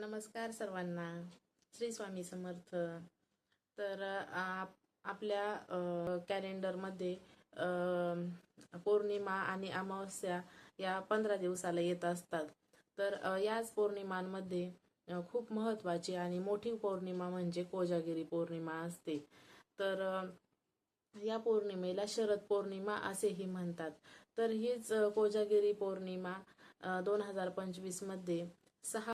नमस्कार सर्वांना. श्री स्वामी समर्थ. तर आप आपल्या कॅलेंडरमध्ये पौर्णिमा आणि अमावस्या या पंधरा दिवसाला येत असतात. तर याच पौर्णिमांमध्ये खूप महत्त्वाची आणि मोठी पौर्णिमा म्हणजे कोजागिरी पौर्णिमा असते. तर या पौर्णिमेला शरद पौर्णिमा असेही म्हणतात. तर हीच कोजागिरी पौर्णिमा दोन हजार पंचवीसमध्ये सहा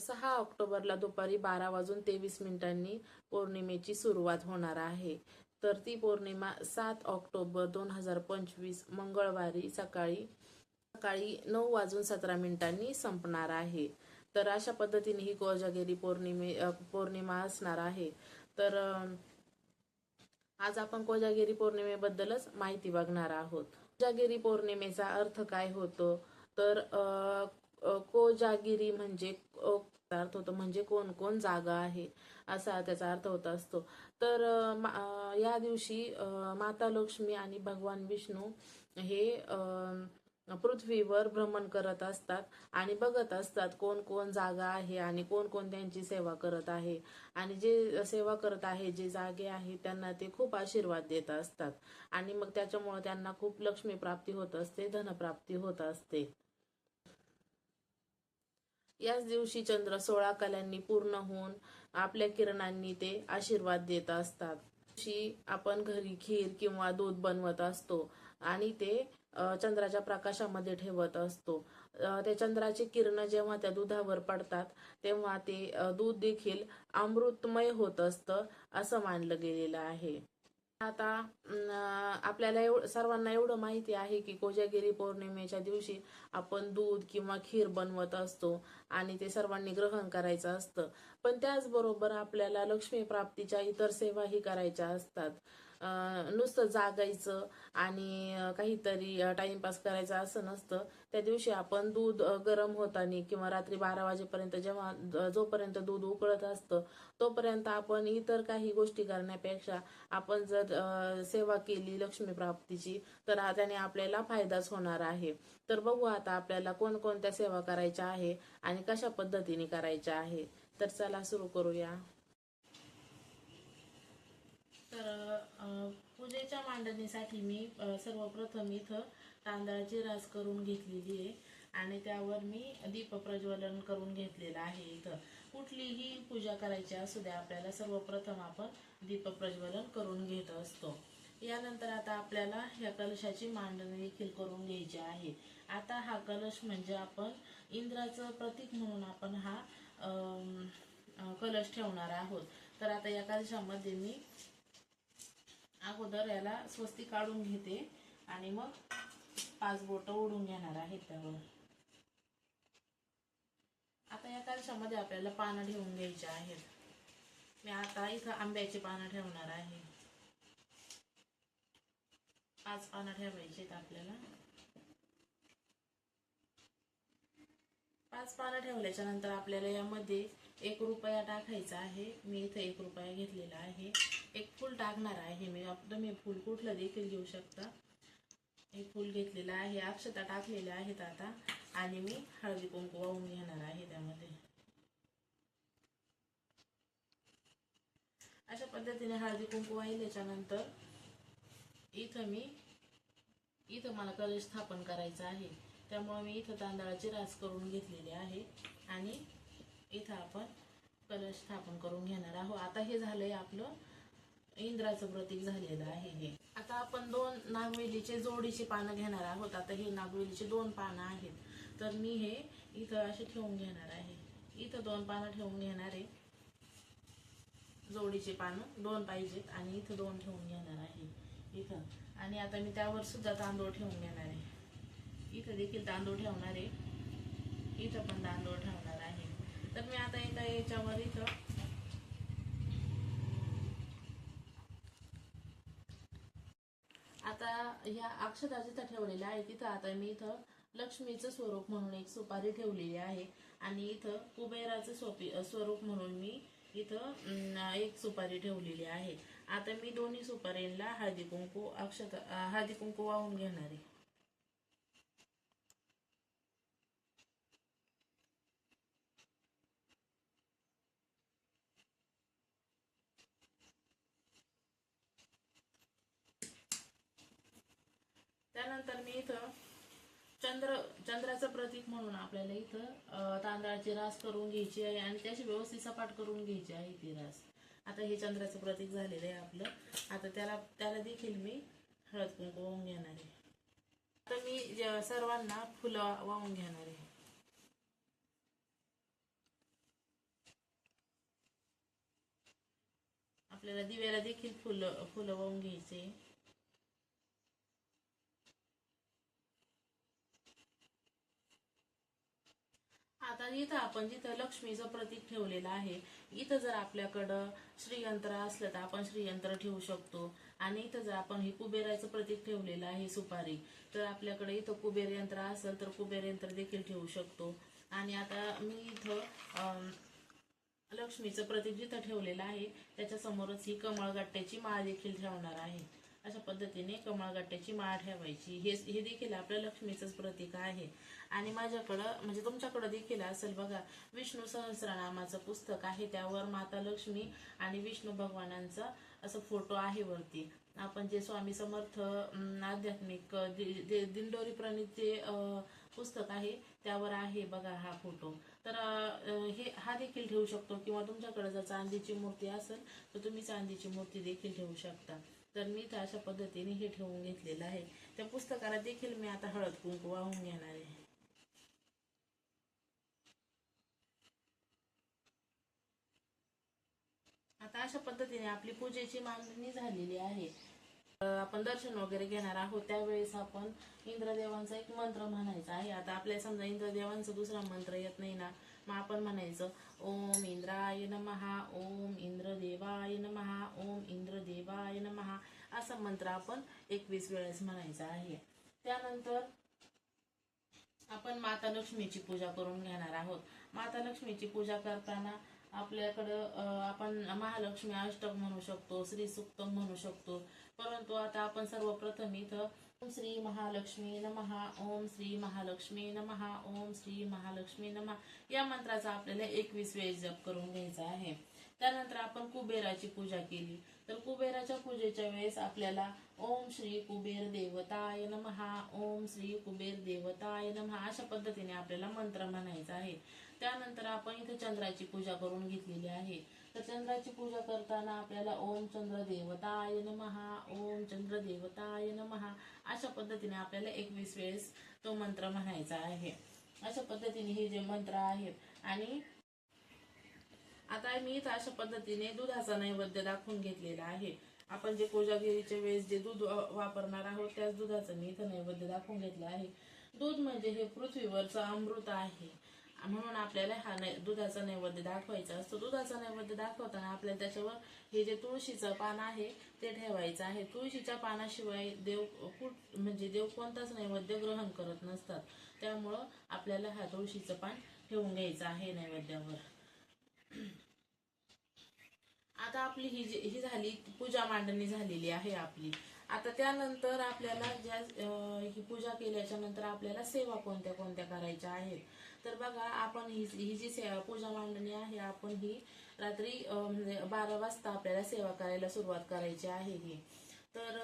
सहा ऑक्टोबरला दुपारी बारा वाजून तेवीस मिनिटांनी पौर्णिमेची सुरुवात होणार आहे. तर ती पौर्णिमा सात ऑक्टोबर दोन हजार पंचवीस मंगळवारी सकाळी सकाळी नऊ वाजून सतरा मिनिटांनी संपणार आहे. तर अशा पद्धतीने ही कोजागिरी पौर्णिमे पौर्णिमा असणार आहे. तर आज आपण कोजागिरी पौर्णिमेबद्दलच माहिती बघणार आहोत. कोजागिरी पौर्णिमेचा अर्थ काय होतो? तर कोजागिरी म्हणजे अर्थ होतो. म्हणजे कोण कोण जागा आहे असा त्याचा अर्थ होत असतो. तर मा- या दिवशी माता लक्ष्मी आणि भगवान विष्णू हे पृथ्वीवर भ्रमण करत असतात आणि बघत असतात कोण कोण जागा आहे आणि कोण कोण त्यांची सेवा करत आहे. आणि जे सेवा करत आहे जे जागे आहे त्यांना ते खूप आशीर्वाद देत असतात. आणि मग त्याच्यामुळे त्यांना खूप लक्ष्मी प्राप्ती होत असते धनप्राप्ती होत असते. याच दिवशी चंद्र सोळा कलांनी पूर्ण होऊन आपल्या किरणांनी ते आशीर्वाद देत असतात. दिवशी आपण घरी खीर किंवा दूध बनवत असतो आणि ते चंद्राच्या प्रकाशामध्ये ठेवत असतो. ते त्या चंद्राची किरण जेव्हा त्या दुधावर पडतात तेव्हा ते दूध देखील अमृतमय होत असतं असं मानलं गेलेलं आहे. आता आपल्याला एव सर्वांना एवढं माहिती आहे की कोजागिरी पौर्णिमेच्या दिवशी आपण दूध किंवा खीर बनवत असतो आणि ते सर्वांनी ग्रहण करायचं असतं. पण त्याचबरोबर आपल्याला लक्ष्मी प्राप्तीच्या इतर सेवाही करायच्या असतात. नुसतं जागायचं आणि काहीतरी टाइमपास करायचा असं नसतं. त्या दिवशी आपण दूध गरम होताना किंवा रात्री बारा वाजेपर्यंत जेव्हा जोपर्यंत दूध उकळत असतं तोपर्यंत आपण इतर काही गोष्टी करण्यापेक्षा आपण जर सेवा केली लक्ष्मी प्राप्तीची तर त्याने आपल्याला फायदाच होणार आहे. तर बघू आता आपल्याला कोणकोणत्या सेवा करायच्या आहे आणि कशा पद्धतीने करायच्या आहे. तर चला सुरू करूया. तर पूजेच्या मांडणीसाठी मी सर्वप्रथम इथं तांदळाची रास करून घेतलेली आहे आणि त्यावर मी दीप प्रज्वलन करून घेतलेलं आहे इथं. कुठलीही पूजा करायची असू द्या आपल्याला सर्वप्रथम आपण दीप प्रज्वलन करून घेत असतो. यानंतर आता आपल्याला ह्या कलशाची मांडणी देखील करून घ्यायची आहे. आता हा कलश म्हणजे आपण इंद्राचं प्रतीक म्हणून आपण हा कलश ठेवणार आहोत. तर आता या कलशामध्ये मी अगोदर याला स्वस्ती काढून घेते आणि मग पाच बोट ओढून घेणार आहे त्यावर. आता या कलशामध्ये आपल्याला पानं ठेवून घ्यायची आहेत. मी आता इथं आंब्याची पानं ठेवणार आहे. पाच पानं ठेवायची आहेत आपल्याला. पाच पानं ठेवल्याच्या नंतर आपल्याला यामध्ये एक रुपया टाकायचा आहे. मी इथं एक रुपया घेतलेला आहे. एक फूल टाकणार आहे मी. तुम्ही फूल कुठलं देखील घेऊ शकता. एक फूल घेतलेलं आहे. अक्षता टाकलेल्या आहेत आता. आणि मी हळदी कुंकू वाहून घेणार आहे त्यामध्ये. अशा पद्धतीने हळदी कुंकू वाहिल्याच्या नंतर इथं मी इथं मला कलश स्थापन करायचं आहे. त्यामुळे मी इथं तांदळाची रास करून घेतलेली आहे. आणि इथं आपण कलश स्थापन करून घेणार आहोत. आता हे झालंय आपलं इंद्राचं प्रतीक झालेलं आहे हे. आता आपण दोन नागवेलीचे जोडीचे पानं घेणार आहोत. आता हे नागवेलीचे दोन पानं आहेत. तर मी हे इथं असे ठेवून घेणार आहे. इथं दोन पानं ठेवून घेणार आहे. जोडीचे पानं दोन पाहिजेत आणि इथं दोन ठेवून घेणार आहे. इथं. आणि आता मी त्यावर सुद्धा तांदूळ ठेवून घेणार आहे. इथं देखील तांदूळ ठेवणार आहे. इथं पण तांदूळ ठेवणार आहे. तर मी आता एका याच्यावर इथं आता ह्या अक्षता जिथं ठेवलेल्या आहे तिथं. आता मी इथं लक्ष्मीचं स्वरूप म्हणून एक सुपारी ठेवलेली आहे. आणि इथं कुबेराचं सोपी स्वरूप म्हणून मी इथं एक सुपारी ठेवलेली आहे. आता मी दोन्ही सुपारींना हळदी कुंकू अक्षता हळदी कुंकू वाहून घेणार आहे. तर मी इथं चंद्र चंद्राचं प्रतीक म्हणून आपल्याला इथं तांदळाची रास करून घ्यायची आहे आणि त्याची व्यवस्थित सपाट करून घ्यायची आहे ती रास. आता हे चंद्राचं प्रतीक झालेलं आहे आपलं. आता त्याला त्याला देखील मी हळद कुंकू वाहून घेणार आहे. आता मी सर्वांना फुलं वाहून घेणार आहे. आपल्याला दिव्याला देखील फुलं फुलं वाहून घ्यायचे. आता इथं आपण जिथं लक्ष्मीचं प्रतीक ठेवलेलं आहे इथं जर आपल्याकडं श्रीयंत्र असलं तर आपण श्रीयंत्र ठेवू शकतो. आणि इथं जर आपण हे कुबेराचं प्रतीक ठेवलेलं आहे सुपारी तर आपल्याकडे इथं कुबेर यंत्र असेल तर कुबेर यंत्र देखील ठेवू शकतो. आणि आता मी इथं लक्ष्मीचं प्रतीक जिथं ठेवलेलं आहे त्याच्यासमोरच ही कमळगट्ट्याची माळ देखील ठेवणार आहे. अशा पद्धतीने कमळगट्ट्याची माळ ठेवायची. हे हे देखील आपल्या लक्ष्मीचंच प्रतीक आहे. आणि माझ्याकडं म्हणजे तुमच्याकडं देखील असेल बघा विष्णू सहस्रनामाचं पुस्तक आहे. त्यावर माता लक्ष्मी आणि विष्णू भगवानांचा असं फोटो आहे वरती. आपण जे स्वामी समर्थ आध्यात्मिक दि- दि- दिंडोरी प्रणित जे पुस्तक आहे त्यावर आहे बघा हा फोटो. तर हे हा देखील ठेवू शकतो किंवा तुमच्याकडे जर चांदीची मूर्ती असेल तर तुम्ही चांदीची मूर्ती देखील ठेवू शकता. तर मी तर अशा पद्धतीने हे ठेवून घेतलेलं आहे. त्या पुस्तकाला देखील मी आता हळद कुंकू वाहून घेणार आहे. आता अशा पद्धतीने आपली पूजेची मांडणी झालेली आहे. आपण दर्शन वगैरे घेणार आहोत त्यावेळेस आपण इंद्रदेवांचा एक मंत्र म्हणायचा आहे. आता आपल्या समजा इंद्रदेवांचा दुसरा मंत्र येत नाही ना मग आपण म्हणायचं ओम इंद्राय नमहा ओम इंद्रदेवाय नमहा ओम इंद्रदेवाय नमहा असा मंत्र आपण एकवीस वेळेस म्हणायचा आहे. त्यानंतर आपण माता लक्ष्मीची पूजा करून घेणार आहोत. माता लक्ष्मीची पूजा करताना आपल्याकडं आपण महालक्ष्मी अष्टक म्हणू शकतो श्री सुक्तम म्हणू शकतो. परंतु आता आपण सर्वप्रथम इथं ओम श्री महालक्ष्मी नमहा ओम श्री महालक्ष्मी नमहा ओम श्री महालक्ष्मी नमहा या मंत्राचा आपल्याला एकवीस वेळ जप करून घ्यायचा आहे. त्यानंतर आपण कुबेराची पूजा केली. तर कुबेराच्या पूजेच्या वेळेस आपल्याला ओम श्री कुबेर देवताय नमहा ओम श्री कुबेर देवताय नमहा अशा पद्धतीने आपल्याला मंत्र म्हणायचा आहे. त्यानंतर आपण इथे चंद्राची पूजा करून घेतलेली आहे. तर चंद्राची पूजा करताना आपल्याला ओम चंद्र देवताय नमहा ओम चंद्र देवताय नमहा अशा पद्धतीने आपल्याला एकवीस वेळेस तो मंत्र म्हणायचा आहे. अशा पद्धतीने हे जे मंत्र आहेत आणि आता मी इथं अशा पद्धतीने दुधाचा नैवेद्य दाखवून घेतलेला आहे. आपण जे कोजागिरीच्या वेळेस जे दूध वापरणार आहोत त्याच दुधाचं मी इथं नैवेद्य दाखवून घेतलं आहे. दूध म्हणजे हे पृथ्वीवरचं अमृत आहे. म्हणून आपल्याला हा नै दुधाचा नैवेद्य दाखवायचा असतो. दुधाचा नैवेद्य दाखवताना आपल्याला त्याच्यावर हे जे तुळशीचं पान आहे ते ठेवायचं आहे. तुळशीच्या पानाशिवाय देव कुठ म्हणजे देव कोणताच नैवेद्य ग्रहण करत नसतात. त्यामुळं आपल्याला हा तुळशीचं पान ठेवून घ्यायचं आहे नैवेद्यावर. आता आपली ही जी ही झाली पूजा मांडणी झालेली आहे आपली. आता त्यानंतर आपल्याला ज्या ही पूजा केल्याच्यानंतर आपल्याला सेवा कोणत्या कोणत्या करायच्या आहेत? तर बघा आपण ही ही जी सेवा पूजा मांडणी आहे आपण ही रात्री म्हणजे बारा वाजता आपल्याला सेवा करायला सुरुवात करायची आहे ही. तर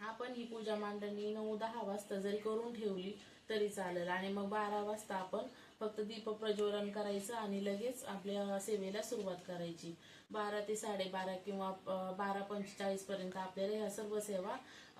आपण ही पूजा मांडणी नऊ दहा वाजता जरी करून ठेवली तरी चालेल आणि मग बारा वाजता आपण फक्त दीप प्रज्वलन करायचं आणि लगेच आपल्या सेवेला सुरुवात करायची. बारा ते साडेबारा किंवा बारा पंचेचाळीस पर्यंत आपल्याला ह्या सर्व सेवा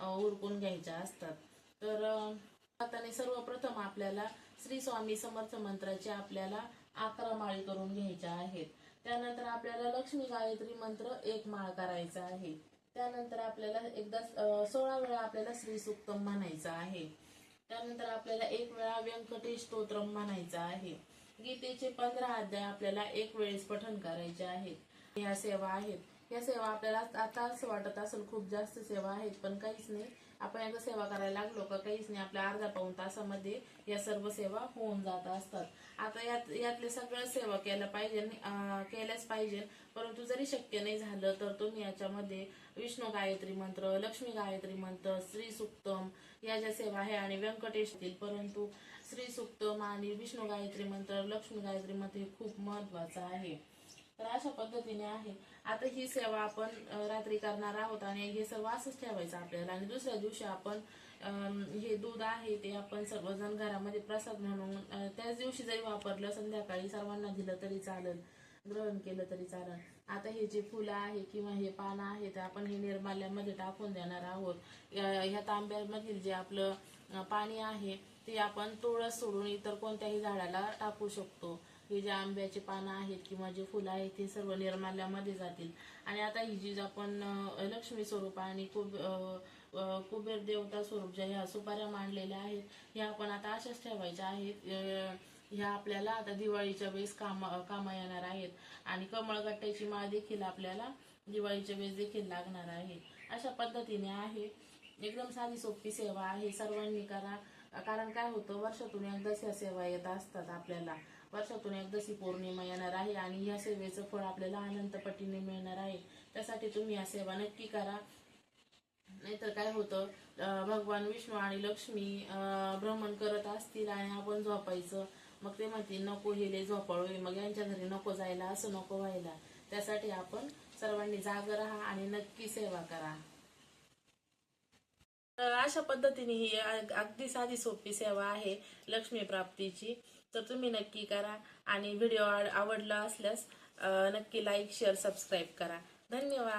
उरकून घ्यायच्या असतात. तर अं, सर्वप्रथम आपल्याला श्री स्वामी समर्थ मंत्राचे आपल्याला अकरा माळी करून घ्यायच्या आहेत. त्यानंतर आपल्याला लक्ष्मी गायत्री मंत्र एक माळ करायचा आहे. त्यानंतर आपल्याला एकदा सोळा वेळा आपल्याला श्री सुक्तम म्हणायचं आहे. त्यानंतर आपल्याला एक वेळा व्यंकटेश स्तोत्रम म्हणायचा आहे. गीतेचे पंधरा अध्याय आपल्याला एक वेळेस पठण करायचे आहेत. ह्या सेवा आहेत. या सेवा आपल्याला आता असं वाटत असेल खूप जास्त सेवा आहेत पण काहीच नाही. आपण एकदा सेवा करायला लागलो का काहीच नाही आपल्या अर्धा पाऊण तासामध्ये या सर्व सेवा होऊन जात असतात. आता यात यातले सगळ्या सेवा केल्या पाहिजे केल्याच पाहिजे. परंतु जरी शक्य नाही झालं तर तुम्ही याच्यामध्ये विष्णू गायत्री मंत्र लक्ष्मी गायत्री मंत्र श्री सुक्तम या ज्या सेवा आहे आणि व्यंकटेशतील परंतु श्री सुक्तम आणि विष्णू गायत्री मंत्र लक्ष्मी गायत्री मंत्र हे खूप महत्वाचं आहे. तर अशा पद्धतीने आहे. आता ही सेवा आपण रात्री करणार आहोत आणि हे सर्व असंच ठेवायचं आपल्याला. आणि दुसऱ्या दिवशी आपण हे दूध आहे ते आपण सर्वजण घरामध्ये प्रसाद म्हणून त्याच दिवशी जरी वापरलं संध्याकाळी सर्वांना दिलं तरी चालेल. ग्रहण केलं तरी चालेल. आता हे जे फुलं आहे किंवा हे पानं आहे ते आपण हे निर्माल्यामध्ये टाकून देणार आहोत. या- ह्या तांब्यामधील जे आपलं पाणी आहे ते आपण तुळस सोडून इतर कोणत्याही झाडाला टाकू शकतो. हे जे आंब्याचे पानं आहेत किंवा जे फुलं आहेत ते सर्व निर्माल्यामध्ये जातील. आणि आता ही जी आपण लक्ष्मी स्वरूप आणि कुब कुबेर देवता स्वरूप ज्या ह्या सुपाऱ्या मांडलेल्या आहेत ह्या आपण आता अशाच ठेवायच्या आहेत. ह्या आपल्याला आता दिवाळीच्या वेळेस कामा कामा येणार आहेत. आणि कमळगट्ट्याची माळ देखील आपल्याला दिवाळीच्या वेळेस देखील लागणार आहे. अशा पद्धतीने आहे. एकदम साधी सोपी सेवा आहे. सर्वांनी करा. कारण काय होतं वर्षातून एकदाच ह्या सेवा येत असतात आपल्याला. वर्षातून एकदाच ही पौर्णिमा येणार आहे आणि या सेवेचं फळ आपल्याला अनंतपटीने मिळणार आहे. त्यासाठी तुम्ही या सेवा नक्की करा. नाहीतर काय होतं भगवान विष्णू आणि लक्ष्मी भ्रमण करत असतील आणि आपण झोपायचं. मग ते म्हणतील नको हे लय झोपाळू मग यांच्या घरी नको जायला असं नको व्हायला. त्यासाठी आपण सर्वांनी जाग राहा आणि नक्की सेवा करा. तर अशा पद्धतीने ही अगदी साधी सोपी सेवा आहे लक्ष्मी प्राप्तीची. तर तुम्ही नक्की करा आणि व्हिडिओ आवडला असल्यास नक्की लाईक शेअर सबस्क्राईब करा. धन्यवाद.